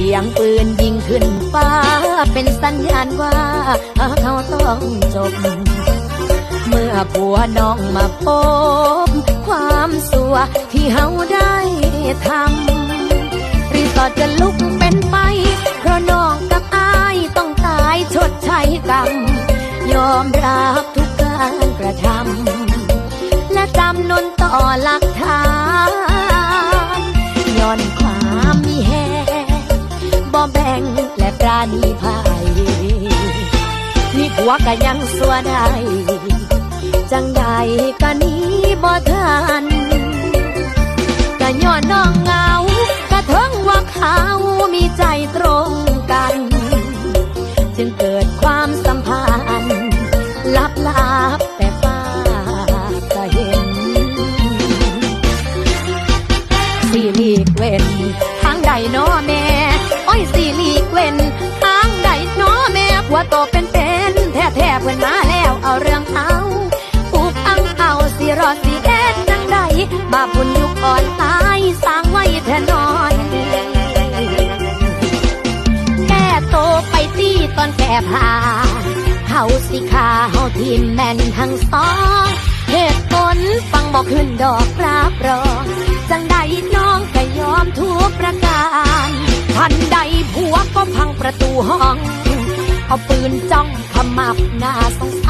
สียงปืนยิงขึ้นฟ้า เป็นสัญญาณว่าเขาต้องจบ เมื่อผัวน้องมาพบความสัวที่เฮาได้ทำรีสอร์ทจะลุกเป็นไฟเพราะน้องกับอายต้องตายชดใช้กรรม ยอมรับทุกการกระทำและจำนนต่อหลักฐานย้อน บ่แบ่งและปราณีภัยมีผัวก็ยังสัวได้ จังใดก็นี้บ่ทันก็ย้อนน้องเงากระทั่งว่าเขามีใจตรงกัน จึงเกิดความสัมพันธ์ลับลับแต่ฟ้าก็เห็นสี่ลีกเว้นทางใดน้อแม่ บาปบุญยุคอ่อนตายสร้างไว้แท่นอน แก่โตไปตีตอนแก่ผ้าเฮาสิขาเฮาทีมแม่นทั้งสองเหตุผลฟังบอกขึ้นดอกรับรองจังใดน้องก็ยอมทุกประการทันใดผัวก็พังประตูห้อง เอาปืนจ้องขมับหน้าสงส